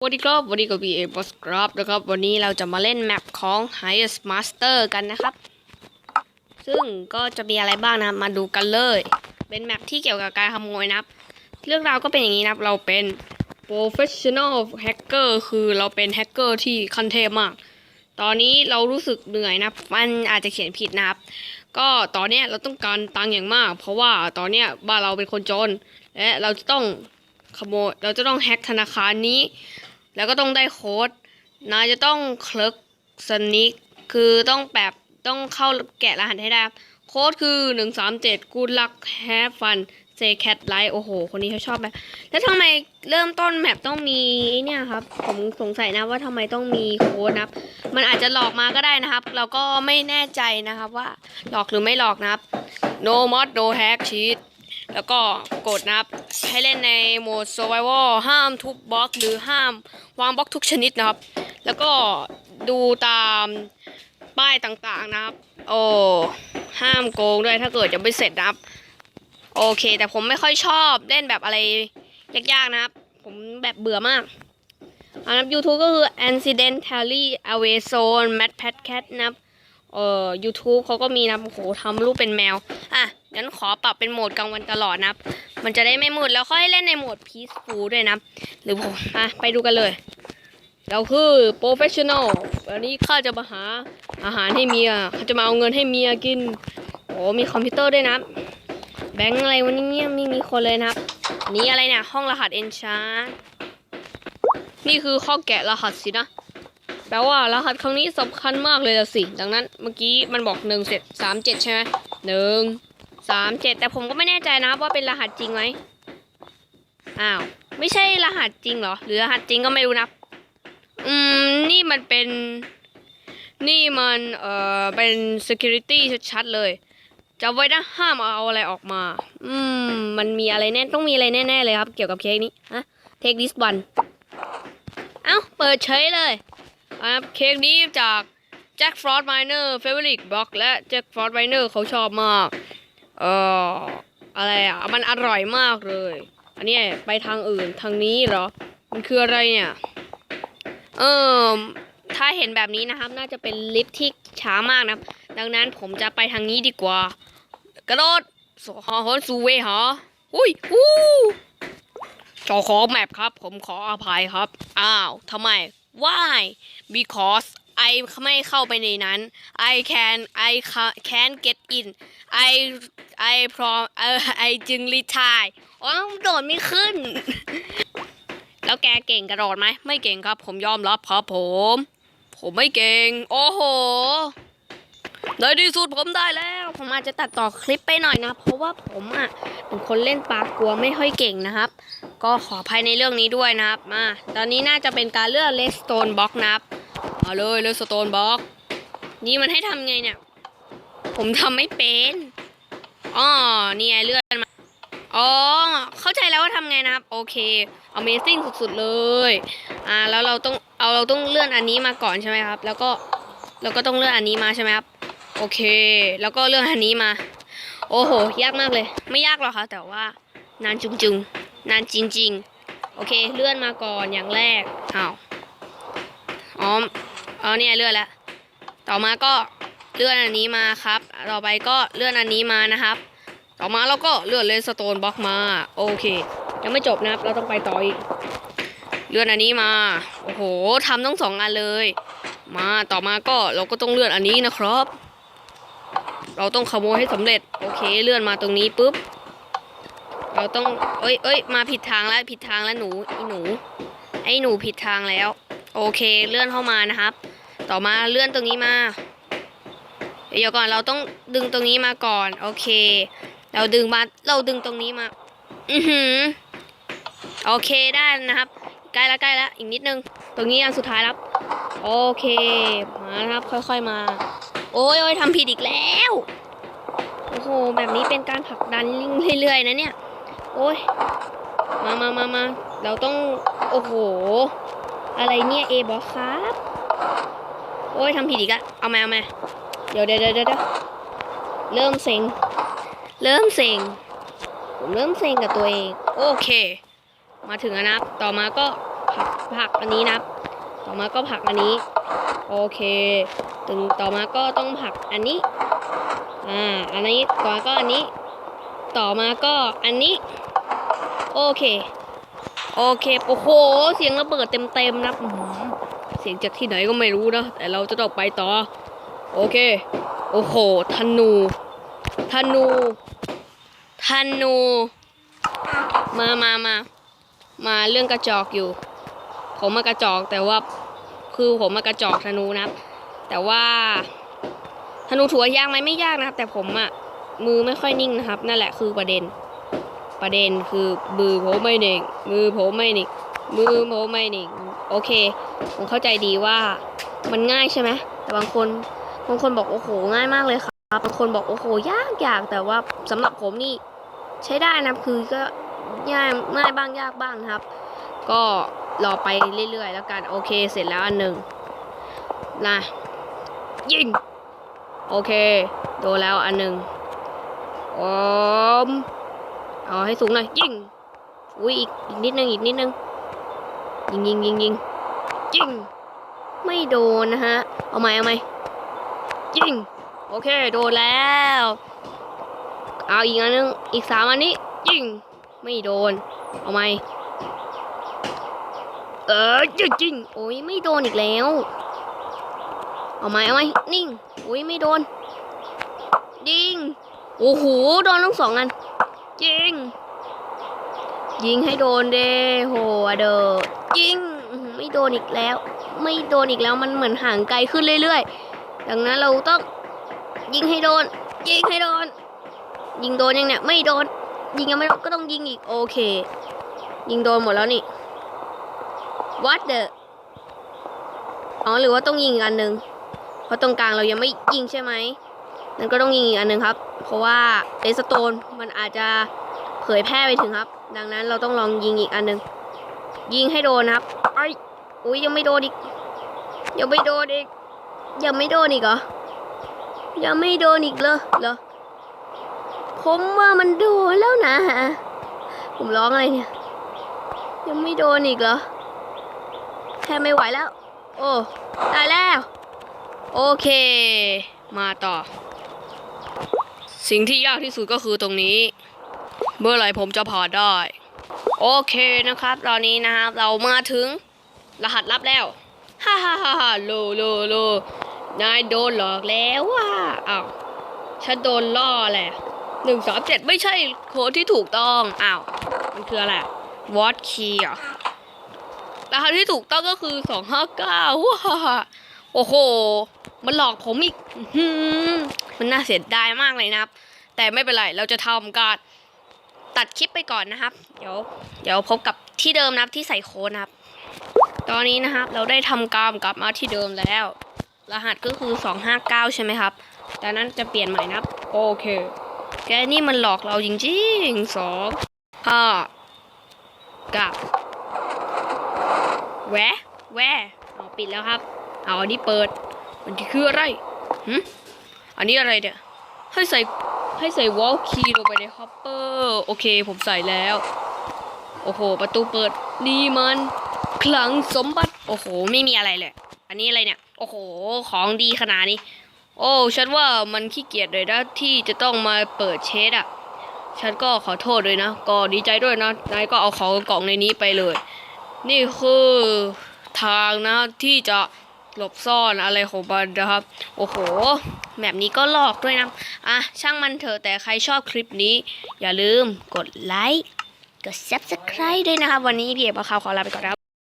สวัสดีครับวันนี้กับ VA Boss ครับนะครับ วันนี้เราจะมาเล่นแมปของ Highest Master กันนะครับ ซึ่งก็จะมีอะไรบ้างนะมาดูกันเลย เป็นแมปที่เกี่ยวกับการขโมยนะครับ เรื่องราวก็เป็นอย่างนี้นะครับเราเป็น Professional Hacker คือเราเป็นแฮกเกอร์ที่คันเทมาก ตอนนี้เรารู้สึกเหนื่อยนะมันอาจจะเขียนผิดนะครับ ก็ตอนนี้เราต้องการตังค์อย่างมาก เพราะว่าตอนนี้บ้านเราเป็นคนจน และเราจะต้องขโมยเราจะต้องแฮกธนาคารนี้ แล้วก็ต้องได้โค้ดนายจะต้องคลิกสนิกคือต้องแบบต้องเข้าแกะรหัสให้ได้ครับโค้ดคือหนึ่งสามเจ็ดกูลักแฮฟฟันเซแคทไลท์โอ้โห คนนี้เขาชอบแบบแล้วทำไมเริ่มต้นแมปต้องมีเนี่ยครับ ผมสงสัยนะว่าทำไมต้องมีโค้ดนะครับ มันอาจจะหลอกมาก็ได้นะครับ เราก็ไม่แน่ใจนะครับว่าหลอกหรือไม่หลอกนะครับ no mod no hack cheat แล้วก็กดนะครับให้เล่นในโหมด survival ห้ามทุบบล็อกหรือห้ามวางบล็อกทุกชนิดนะครับ แล้วก็ดูตามป้ายต่างๆนะครับ โอ้ห้ามโกงด้วยถ้าเกิดจะไม่เสร็จนะครับ โอเค แต่ผมไม่ค่อยชอบเล่นแบบอะไรยากๆนะครับ ผมแบบเบื่อมากอันนั้น YouTube ก็คือ accidentally away zone mad pet cat นะครับ เอ่อ YouTube เขาก็มีนะโอ้โหทำรูปเป็นแมว อะ งั้นขอปรับเป็นโหมดกลางวันตลอดนะ มันจะได้ไม่มืดแล้วค่อยเล่นในโหมด peaceful ด้วยนะ หรือผมอะ ไปดูกันเลย เราคือ professional วันนี้ข้าจะมาหาอาหารให้เมียข้าจะมาเอาเงินให้เมียกิน โอ้มีคอมพิวเตอร์ด้วยนะ แบงค์อะไรวันนี้เงียบไม่มีคนเลยนะครับนนี้อะไรเนี่ย ห้องรหัส enchant นี่คือข้อแกะรหัสสินะ แปลว่ารหัสครั้งนี้สำคัญมากเลยละสิ ดังนั้นเมื่อกี้มันบอกหนึ่งเสร็จสามเจ็ดใช่ไหมหนึ่งสามเจ็ดแต่ผมก็ไม่แน่ใจนะว่าเป็นรหัสจริงไหมอ้าวไม่ใช่รหัสจริงเหรอ หรือรหัสจริงก็ไม่รู้นะอืมนี่มันเป็น นี่มันเอ่อเป็น security ชัดๆเลยจำไว้นะห้ามเอาอะไรออกมา อืม มันมีอะไรแน่ ต้องมีอะไรแน่ ๆ เลยครับ เกี่ยวกับเค้กนี้ฮะ take this one เอ้า เปิดเฉยเลย นะครับเค้กนี้จากแจ็คฟรอสไมเนอร์เฟเวอริกบล็อกและแจ็คฟรอสไมเนอร์เขาชอบมาก เอ่อ อะไรอะ มันอร่อยมากเลย อันนี้ไปทางอื่นทางนี้เหรอ มันคืออะไรเนี่ย เออถ้าเห็นแบบนี้นะครับ น่าจะเป็นลิฟที่ช้ามากนะ ดังนั้นผมจะไปทางนี้ดีกว่า กระโดดสหอหนสูเวหาอุ้ยอู้จอขอแมปครับ ผมขออภัยครับ อ้าวทำไม why because I ไม่เข้าไปในนั้น I can I can get in I I prom เออ I จึง retire อ๋อโดดไม่ขึ้น แล้วแกเก่งกระโดดไหม ไม่เก่งครับ ผมยอมรับครับผม ผมไม่เก่ง โอ้โหในที่สุดผมได้แล้ว ผมอาจจะตัดต่อคลิปไปหน่อยนะ เพราะว่าผมอะเป็นคนเล่นปลากลัวไม่ค่อยเก่งนะครับ ก็ขออภัยในเรื่องนี้ด้วยนะครับมาตอนนี้น่าจะเป็นการเลือกเลสโตนบ็อกนะครับเอาเลยเลสโตนบ็อกนี่มันให้ทำไงเนี่ย ผมทำไม่เป็นอ๋อนี่ไงเลื่อนมาอ๋อเข้าใจแล้วว่าทำไงนะครับ โอเค Amazing สุดๆเลยอ่าแล้วเราต้องเอาเราต้องเลื่อนอันนี้มาก่อนใช่ไหมครับ แล้วก็เราก็ต้องเลื่อนอันนี้มาใช่ไหมครับโอเค แล้วก็เลื่อนอันนี้มา โอ้โห ยากมากเลย ไม่ยากหรอกค่ะแต่ว่านานจุงๆ นานจริง ๆ โอเคเลื่อนมาก่อนอย่างแรกอ้าวอ๋ออ๋อเนี่ยเลื่อนแล้วต่อมาก็เลื่อนอันนี้มาครับ ต่อไปก็เลื่อนอันนี้มานะครับ ต่อมาเราก็เลื่อนเลนสโตนบล็อกมา โอเค ยังไม่จบนะครับ เราต้องไปต่ออีก เลื่อนอันนี้มา โอ้โหทำต้องสองอันเลย มาต่อมาก็เราก็ต้องเลื่อนอันนี้นะครับ เราต้องขโมยให้สำเร็จ โอเค เลื่อนมาตรงนี้ปุ๊บ เราต้อง เอ้ยเอ้ยมาผิดทางแล้วผิดทางแล้วหนูไอ้หนู ไอ้หนูผิดทางแล้ว โอเคเลื่อนเข้ามานะครับ ต่อมาเลื่อนตรงนี้มา เดี๋ยวก่อนเราต้องดึงตรงนี้มาก่อน โอเค เราดึงมาเราดึงตรงนี้มา อือหือโอเคได้นะครับใกล้แล้วใกล้แล้วอีกนิดนึง ตรงนี้อันสุดท้ายแล้วโอเคมานะครับ ค่อยๆมา โอ้ยโอ้ยทำผิดอีกแล้ว โอ้โห แบบนี้เป็นการผลักดันเรื่อยๆนะเนี่ย โอ้ยมามามามาเราต้อง โอ้โห อะไรเนี่ยเอบอครับ โอ้ยทำผิดอีกอะเอามาเอามาเดี๋ยวเดี๋ยวเดี๋ยวเดี๋ยวเริ่มเซ็ง เริ่มเซ็ง ผมเริ่มเซ็งกับตัวเอง โอเค มาถึงแล้วนะครับต่อมาก็ผักผักอันนี้นับต่อมาก็ผักอันนี้ โอเค ถึงต่อมาก็ต้องผักอันนี้ อ่า อันนี้ต่อมาก็อันนี้ ต่อมาก็อันนี้ โอเค โอเค โอ้โห เสียงระเบิดเต็มๆนะเสียงจากที่ไหนก็ไม่รู้นะ แต่เราจะต้องไปต่อ โอเค โอ้โหธนูธนูธนูมามามา มาเรื่องกระจอกอยู่ ผมมากระจอกแต่ว่าคือผมมากระจอกธนูนะแต่ว่าธนูถัวยากไหมไม่ยากนะครับแต่ผมอะ มือไม่ค่อยนิ่งนะครับ นั่นแหละคือประเด็น ประเด็นคือมือผมไม่นิ่งมือผมไม่นิ่งมือผมไม่นิ่งโอเค ผมเข้าใจดีว่ามันง่ายใช่ไหมแต่บางคนบางคนบอกโอ้โหง่ายมากเลยครับบางคนบอกโอ้โหยากยากแต่ว่าสำหรับผมนี่ใช้ได้นะคือก็ง่ายง่ายบ้างยากบ้างครับ ก็รอไปเรื่อยๆ แล้วกันโอเคเสร็จแล้วอันหนึ่งนะยิงโอเค โดนแล้วอันหนึ่ง อมเอาให้สูงหน่อยยิงอุ้ยอีกอีกนิดนึงอีกนิดนึงยิงยิงยิงยิงยิงไม่โดนนะฮะ เอาไหมเอาไหมยิงโอเคโดนแล้ว เอาอีกอันนึงอีกสามอันนี้ยิงไม่โดน เอาไหมเออจริงโอ้ยไม่โดนอีกแล้ว เอาไหมเอาไหมนิ่งโอ้ยไม่โดนยิง โอ้โหโดนทั้งสองอันยิง ยิงให้โดนเด้โหเดอยิงไม่โดนอีกแล้ว ไม่โดนอีกแล้วมันเหมือนห่างไกลขึ้นเรื่อยๆ ดังนั้นเราต้องยิงให้โดน ยิงให้โดน ยิงโดนยังเนี่ยไม่โดน ยิงยังไม่โดนก็ต้องยิงอีกโอเค ยิงโดนหมดแล้วนี่ what the อ๋อหรือว่าต้องยิงอันหนึ่งเพราะตรงกลางเรายังไม่ยิงใช่ไหม นั่นก็ต้องยิงอีกอันหนึ่งครับ เพราะว่าเอสโตนมันอาจจะเผยแพร่ไปถึงครับ ดังนั้นเราต้องลองยิงอีกอันหนึ่งยิงให้โดนครับไอ้ยอุ้ยยังไม่โดนอีกยังไม่โดนอีกยังไม่โดนอีกเหรอยังไม่โดนอีกเหรอเหรอผมว่ามันโดนแล้วนะผมร้องอะไรเนี่ย ยังไม่โดนอีกเหรอแทบไม่ไหวแล้ว โอ้ตายแล้ว โอเค มาต่อ สิ่งที่ยากที่สุดก็คือตรงนี้ เมื่อไหร่ผมจะผ่านได้ โอเคนะครับ ตอนนี้นะครับเรามาถึงรหัสลับแล้วฮ่าฮ่าฮ่าฮ่าโลโลโลนายโดนหลอกแล้วว่ะอ้าวฉันโดนล่อแหละหนึ่งสามเจ็ดไม่ใช่โค้ดที่ถูกต้องอ้าวมันคืออะไรวอตคีย์อะรหัสที่ถูกต้องก็คือสองห้าเก้าว้า โอ้โห มันหลอกผมอีกมันน่าเสียดายมากเลยนะครับ แต่ไม่เป็นไร เราจะทำการตัดคลิปไปก่อนนะครับ เดี๋ยว เดี๋ยวพบกับที่เดิมนะครับที่ใส่โค้ดนะครับ ตอนนี้นะครับ เราได้ทำการกลับมาที่เดิมแล้ว รหัสก็คือสองห้าเก้าใช่ไหมครับ แต่นั้นจะเปลี่ยนใหม่นะครับ โอเค แกนี่มันหลอกเราจริงๆสองห้าก้าแหวะแหวะเอาปิดแล้วครับ เอาอันนี้เปิด มันคืออะไรหึอันนี้อะไรเนี่ย ให้ใส่ให้ใส่วอลคีลงไปในฮอปเปอร์ โอเค ผมใส่แล้ว โอ้โห ประตูเปิด นี่มันคลังสมบัติ โอ้โห ไม่มีอะไรเลย อันนี้อะไรเนี่ย โอ้โห ของดีขนาดนี้ โอ้ ฉันว่ามันขี้เกียจเลยนะที่จะต้องมาเปิดเชดอะฉันก็ขอโทษเลยนะ ก็ดีใจด้วยนะ นายก็เอาของกล่องในนี้ไปเลย นี่คือทางนะที่จะ หลบซ่อนอะไรของมันนะครับ โอ้โหแบบนี้ก็หลอกด้วยนะอะช่างมันเถอะแต่ใครชอบคลิปนี้ อย่าลืมกดไลค์กด subscribe ด้วยนะครับวันนี้พี่เอกประคาวขอลาไปก่อนนะครับ